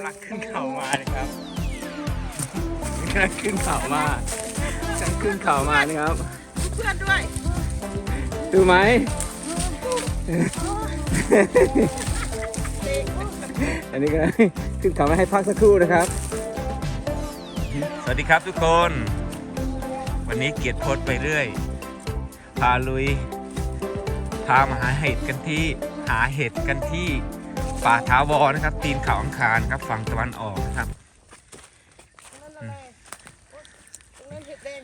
ำลังขึ้นเขามานะครับกำลังขึ้นเขามากำลังขึ้นเขามานะครับ เพื่อนด้วยดูไหม อันนี้ก็ขึ้นเขามาให้พักสักครู่นะครับ สวัสดีครับทุกคน วันนี้เกียรติโพสต์ไปเรื่อย พาลุย พามาหาเห็ดกันที่ หาเห็ดกันที่ ป่าท้าวอนะครับ ตีนเขาอังคารครับฝั่งตะวันออกนะครับนั่นอะไรตรงนั้นเห็ดแดง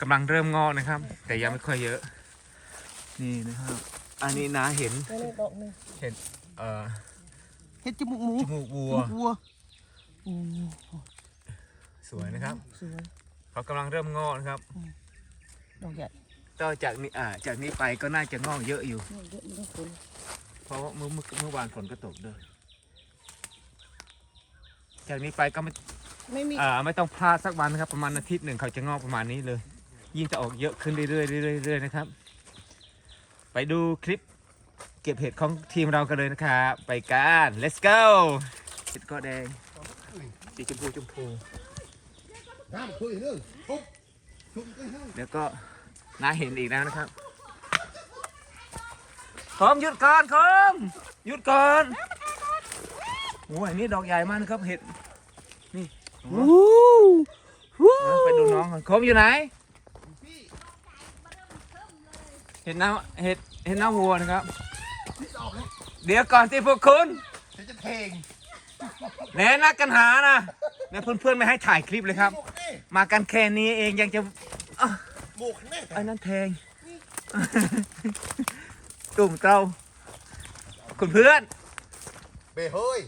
กำลังเริ่มงอกนะครับ แต่ยังไม่ค่อยเยอะ นี่นะครับ อันนี้นะเห็นนั่นดอกหนึงเห็นเอ่อเห็ดจมูกหมูจมูกวัววัวโอ้สวยนะครับสวยเขากำลังเริ่มงอกนะครับดอกใหญ่ต่อจากนี้อ่าจากนี้ไปก็น่าจะงอกเยอะอยู่นี่ เยอะมันต้องฝนเพราะว่าเมื่อเมื่อเมื่อวานฝนก็ตกด้วย จากนี้ไปก็ไม่ไม่มีอ่าไม่ต้องพลาดสักวันนะครับ ประมาณอาทิตย์หนึ่งเขาจะงอกประมาณนี้เลย ยิ่งจะออกเยอะขึ้นเรื่อยๆเรื่อยๆเรื่อยๆนะครับ ไปดูคลิปเก็บเห็ดของทีมเรากันเลยนะครับไปกัน let's go เห็ดก็แดงสีชมพูชมพูห้ามคุยเรื่องทุบทุบก็ห้ามแล้วก็น่าเห็นอีกแล้วนะครับ คอมหยุดก่อนคอมหยุดก่อนโอ้ยนี่ดอกใหญ่มากนะครับเห็ดนี่โอ้เอาไปดูน้องก่อนคอมอยู่ไหนเห็ดน้ำเห็ดเห็ดน้ำวัวนะครับ เดี๋ยวก่อนที่พวกคุณฉันจะเพลงแหนนักกันหานะเนี่ยเพื่อนๆไม่ให้ถ่ายคลิปเลยครับหมกนี่มากันแค่นี้เองยังจะหมกแน่ไอ้นั่นแทง ตุ่มเต้าคุณเพื่อนเบเฮ้ย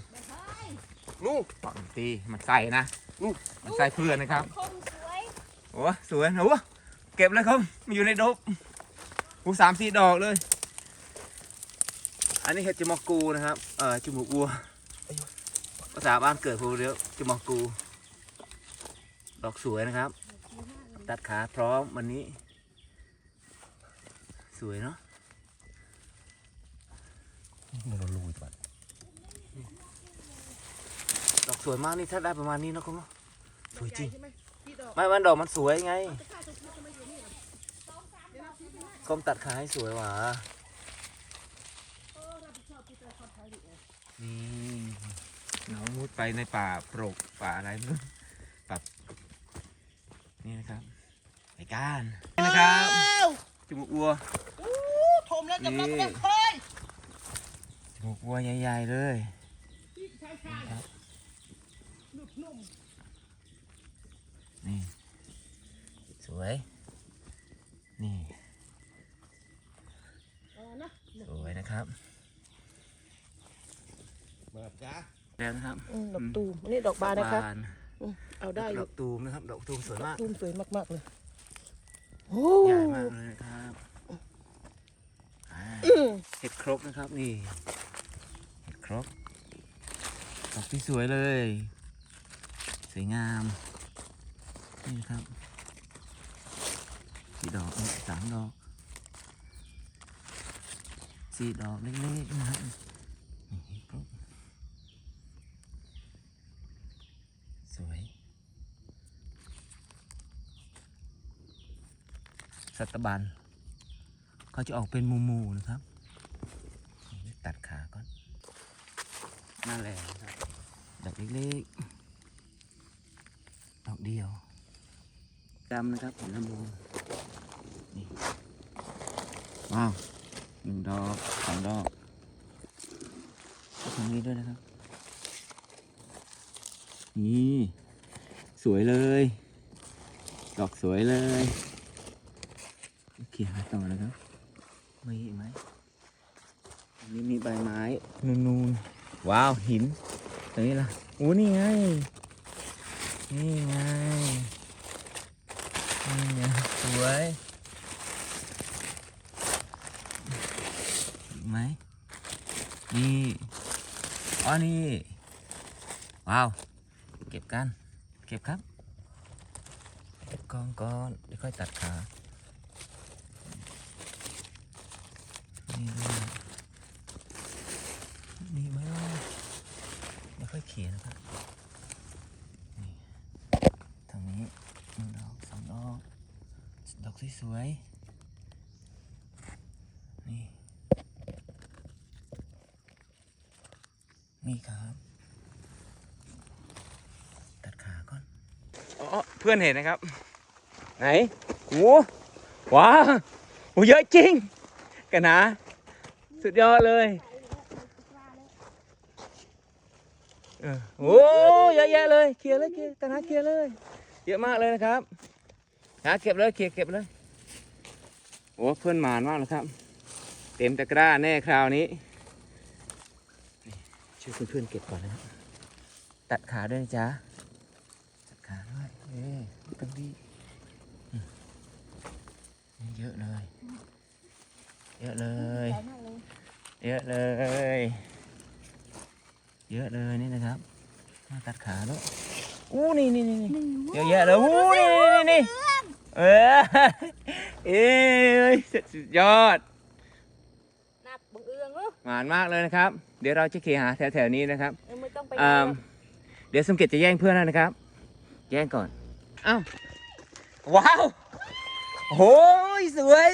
นู่นปองตีมันใส่นะอู้มันใส่เพื่อนนะครับคมสวยโอ้สวยโอ้เก็บเลยครับมันอยู่ในดบหูสามสี่ดอกเลย อันนี้เห็ดจมอกกูนะครับเอ่อจมูกวัวภาษาบ้านเกิดพูเรียกจมอกกู ดอกสวยนะครับ ตัดขาพร้อมวันนี้ สวยเนาะ มันลุยปัดดอกสวยมากนี่ถ้าได้ประมาณนี้นะคุณเนาะสวยจริงใช่ไหมพี่ดอกไม่มันดอกมันสวยไงกรมตัดขาให้สวยหว่ะนี่น้องมุดไปในป่าโปรกป่าอะไรไม่รู้ป่านี่นะครับไปกันนี่นะครับจมูกวัวอู้ทมแล้วจะนี่มา เป็นเคยจมูกวัวใหญ่ๆเลยพี่ชายชายหนุบนุ่มนี่ สวย นี่เออนะสวยนะครับมาจ้าแล้วนะครับอืมดอกตูมอันนี่ดอกบานนะคะบานอืมเอาได้อดยู่อกตูมนะครับ ดอกตูมสวยมากตูมสวยมากๆเลยโอ้ใหญ่มากเลยนะครับอ่าอืมเห็ดครกนะครับนี่เห็ด ครกดอกที่สวยเลย สวยงาม นี่นะครับสี่ดอกสามดอกสี่ดอกเล็กๆนะครับสวย สัตบันเขาจะออกเป็นมูมูนะครับ ตัดขาก่อน นั่นแหละครับดอกเล็กๆ ดอกเดียวดำนะครับเห็นลำบูนี่ว้าวหนึ่งดอกสองดอกตรงนี้ด้วยนะครับ นี่ สวยเลย ดอกสวยเลยเขียนต่อนะครับมีอีกไหมอันนี้มีใบไม้นูนๆ ว้าวหินตรงนี้ล่ะโอ้นี่ไง นี่ไง นี่ไงสวยไหมนี่อ๋อนี่ ว้าว เก็บกัน เก็บครับ เก็บกองก่อนเดี๋ยวค่อยตัดขา นี่ด้วยมีไหมวะเดี๋ยว ค่อยเขี่ยนะครับนี่ทางนี้หนึ่งดอกสองดอก ดอกสวยๆนี่ นี่ครับ ตัดขาก่อน อ๋อ เพื่อนเห็นนะครับ ไหนโอ้ว้าวโอ้เยอะจริง กันนะ สุดยอดเลย เออ โอ้เยอะแยะเลยเคลียร์เลยเคลียร์กันนะเคลียร์เลย เยอะมากเลยนะครับนะเก็บเลยเคลียร์เก็บเลยโอ้เพื่อนหมานมากเลยครับ เต็มตะกร้าแน่คราวนี้ช่วยเพื่อนๆเก็บก่อนนะครับตัดขาด้วยนะจ๊ะตัดขาด้วยเอ๊ตั้งดีเยอะเลย เยอะเลย เยอะเลย เยอะเลยนี่นะครับมาตัดขาด้วยอู้นี่นี่นี่นี่เยอะแยะเลยอู้นี่นี่นี่เออเอ้ยสุดยอดนับบังเอืองเนอะหวานมากเลยนะครับ เดี๋ยวเราจะขี่หาแถวๆนี้นะครับเออไม่ต้องไปอ่าไหนหรอกเดี๋ยวสมเกตจะแย่งเพื่อนแล้วนะครับ แย่งก่อนอ้าวว้าวโอ้ยสวย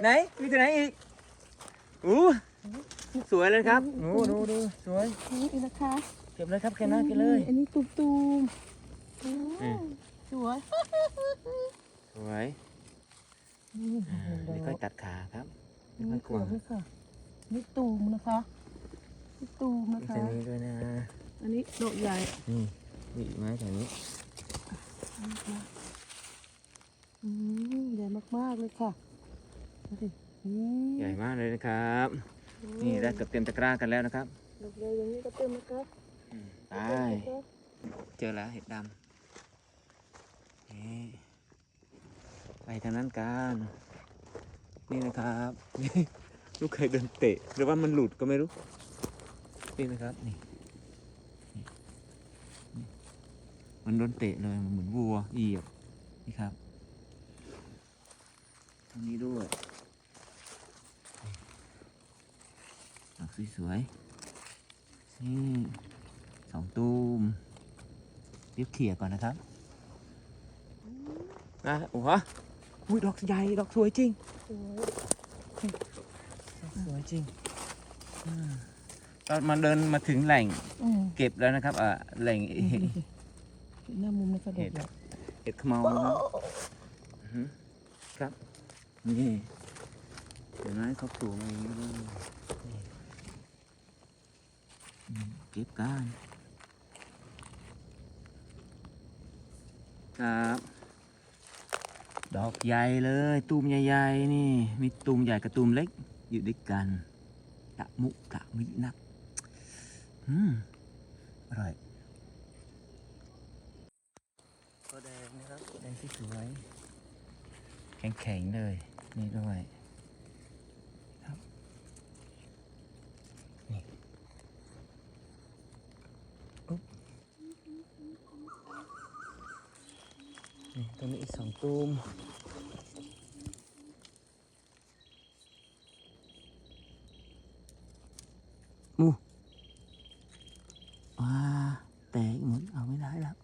ไหนมีตัวไหนอีกอู้ สวยเลยครับดูดูดูสวยนี่นะคะเก็บเลยครับแค่นั้นเก็บเลยอันนี้ตูมตูมอืมสวยสวยอ่าเดี๋ยวค่อยตัดขาครับเดี๋ยวค่อยกลัวนี่ค่ะนี่ตูมนะคะนี่ตูมนะมีคะตัวนี้ด้วยนะอันนี้ดอกใหญ่นี่มีอีกไหมแถวนี้อืมใหญ่มากๆเลยค่ะดูดิอืม ใหญ่มากเลยนะครับ นี่ได้เกือบเต็มตะกร้ากันแล้วนะครับดอกใหญ่อย่างนี้ก็เต็มนะคะอืมไปเต็มนะคะเจอแล้วเห็ดดำนี่ไปทางนั้นกันนี่นะครับลูกเคยเดินเตะ หรือว่ามันหลุดก็ไม่รู้ นี่นะครับนี่นี่นี่มันโดนเตะเลยมันเหมือนวัวเหยียบนี่ครับทางนี้ด้วยนี่ดอก สวยๆนี่สองตูมเรียบเขี่ยก่อนนะครับนะโอ้โหอุ้ยดอกใหญ่ดอกสวยจริงสวยดอกสวยจริงอ่าตอนมาเดินมาถึงแหล่งอืมเก็บแล้วนะครับอ่าแหล่งดูดิหน้ามุมนะคะดอกใหญ่เห็ดขมเมานะครับอือหือครับนี่เห็นไหมเขาปลูกมาอย่างนี้ เก็บกันครับดอกใหญ่เลยตูมใหญ่ๆนี่ มีตูมใหญ่กับตูมเล็ก อยู่ด้วยกันกะมุกะมินักอืมอร่อยก็แดงนะครับแดงที่สวยแข็งๆเลย นี่ด้วย ครับ นี่อุ๊บนี่ตรงนี้อีกสองตูม มูว้าแตกหมดเอา ไม่ได้แล้ว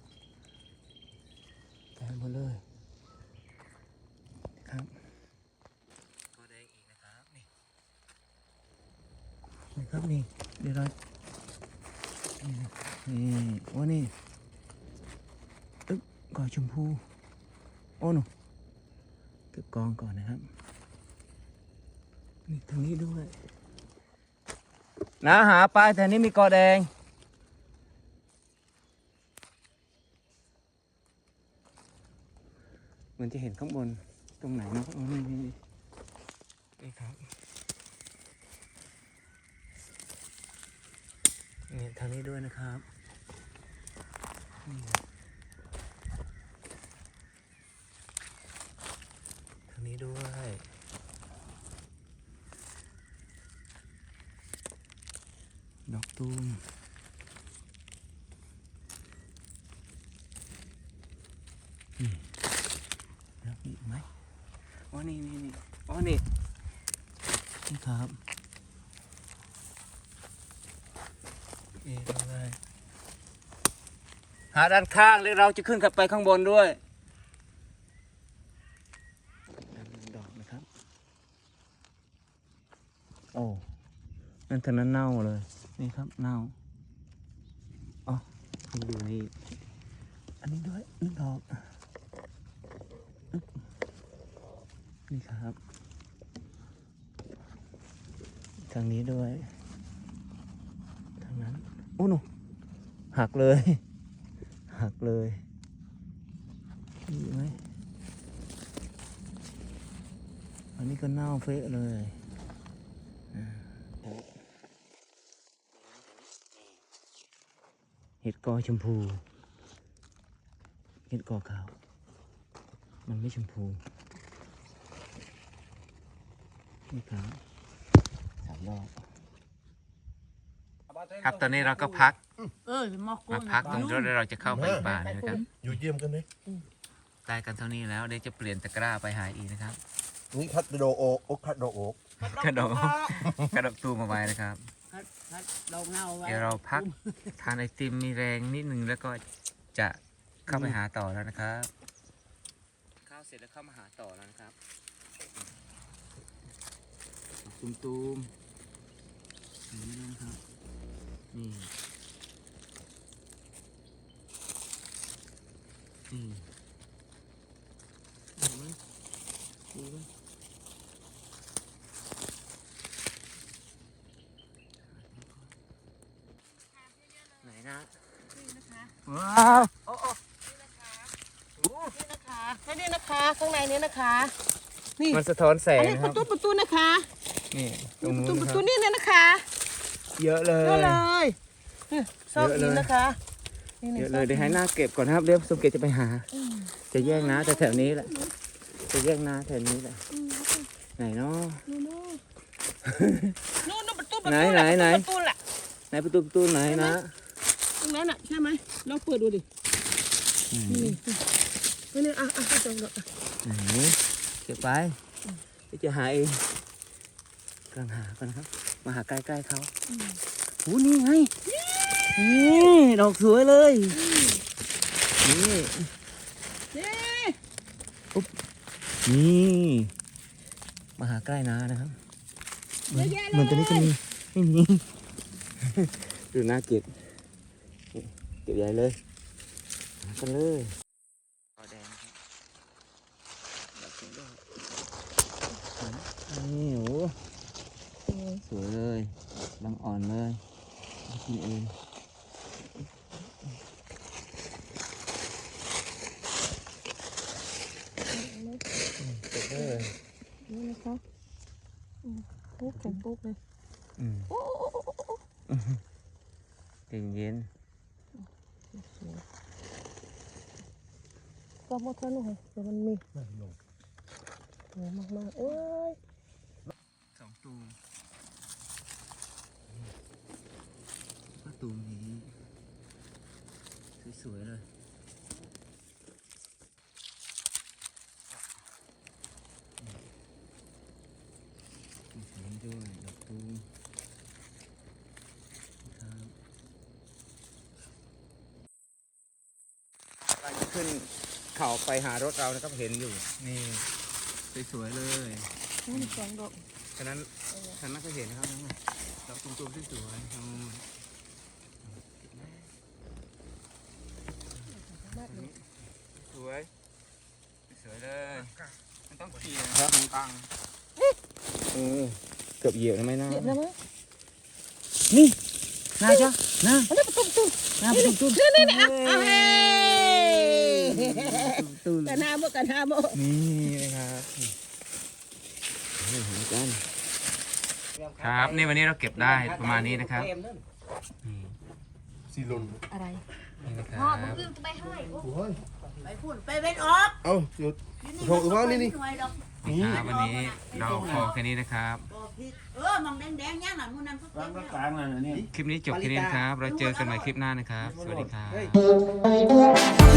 แตกหมดเลยครับก็แดงอีกนะครับ นี่นี่ครับนี่เดี๋ยวเรานี่ นะนี่โอ้นี่อึ๊บกอชมพูโอ้หนูเก็บกองก่อนนะครับ นี่ทางนี้ด้วยนะหาปลาแถวนี้มีกอแดง เหมือนจะเห็นข้างบนตรงไหนเนาะอ๋อนี่นี่นี่นี่ครับนี่ทางนี้ด้วยนะครับ ทางนี้ด้วยดอกตูมนี่แล้วมีอีกไหมอ๋อนี่นี่นี่อ๋อนี่นี่ครับนี่ด้วย หาด้านข้างแล้วเราจะขึ้นกลับไปข้างบนด้วยดอกนะครับโอ้นั่นเท่านั้นเน่าเลย นี่ครับเน่าอ๋อดูนี่อันนี้ด้วยนึกดอกนี่ครับ ทางนี้ด้วย ทางนั้นโอ้หนูหักเลย หักเลยมีไหมอันนี้ก็เน่าเฟะเลยเห็ดกอชมพู เห็ดกอขาว มันไม่ชมพูนี่ครับสามรอบ ครับตอนนี้เราก็พักเออหมอกมาพักตรงรถแล้วเราจะเข้าไปป่านี่นะครับอยู่เยี่ยมกันไหมได้กันเท่านี้แล้วเดี๋ยวจะเปลี่ยนตะกร้าไปหาอีกนะครับนี่คัดโดโอกโอกคัดโดโอกกระดกกระดกตูมเอาไว้นะครับ ดอกเงาไว้เดี๋ยวเราพักทานไอติมมีแรงนิดนึงแล้วก็จะเข้าไปหาต่อแล้วนะครับข้าวเสร็จแล้วเข้ามาหาต่อแล้วนะครับตูมตูมๆอย่างนี่นะครับ นี่นี่เห็นไหมดูไหมไหนนะว้าวนี่นะคะให้นี่นะคะ ข้างในนี้นะคะ นี่มันสะท้อนแสอันงนี้นะปครัระบตูประตูนะคะ นี่ตรนี่งประนู้ตูนประตูนะครับนี่เนี่ยนะคะ เยอะเลเยอะยเลยนี่ซอกเยอะเลยนี้นะคะนี่เยนี่อะเลยเดี๋ยวให้หน้าเก็บก่อนนะครับเดี๋ยวสมเกตจะไปหา จะแย่งนะแต่แถวนี้แหละจะแย่งนะแถวนี้แหละไหนเนาะนู่นนู่นนู่นประตูประไหนตูไหนไหนประตูแหละไหนประตูประตูไหนนะตรงนั้นอะใช่ไหมลองเปิดดูดิอืมนี่นี่นี่อะอะอะจองดอกอะไหนเก็บไปเดี๋ยวจะหาเองกำลังหาก่อนนะครับ มาหาใกล้ๆเขาโอ้นี่ไง นี่ดอกสวยเลย นี่นี่นี่มาหาใกล้นานะครับเยอะแยะเลยเหมือนตัวนี้จะมีไม่มีดูน่าเก็บนี่เก็บใหญ่เลยหากันเลยแดงนี่โอ้สวยเลย รังอ่อนเลยเอากินเองเก็บเลยนี่นะคะอืมปุ๊บแข็งปุ๊บเลยอืมโอ้โอ้โอ้โอ้โอ้เย็นเย็นก็หมดแล้วหน่อยเดี๋ยวมันมีนั่นลงเหนียวมากๆเอ้ยสองตูม ตูมนี้ สวย ๆ เลย มีสีนี้ด้วย ดอกตูมครับกำลังจะขึ้นเขาไปหารถเรานะครับเห็นอยู่ นี่ สวย ๆ เลยนี่สองดอกฉะนั้นฉะนั้นก็เห็นนะครับนั่นไงดอกตูมๆที่สวยๆนู่น มากเลย สวย สวยเลยมันต้องขี่นะครับตรงกลางเออ เกือบเหยียบแล้วไหมนะเด็ดนะมั้ยนี่น่าจะน่าอันนี้ประตูประตูน่าประตูตุ้นี่นี่นี่อะอะเฮ้ยตุ้กันหาโมกันหาโมนี่นะครับนี่เห็นกันครับนี่วันนี้เราเก็บได้ประมาณนี้นะครับนี่ซีลนอะไรนี่นะครับโอ้ยไปพูดไปเว้นออกเอ้าหยุดโทรอีกว่านี่นี่หน่วยดอกนี่ครับวันนี้เราพอแค่นี้นะครับ บอกผิดเออมองแดงๆย่างหลังมูนันก็เก็บแล้วคลิปนี้จบแค่นี้นะครับ เราเจอกันใหม่คลิปหน้านะครับ สวัสดีครับ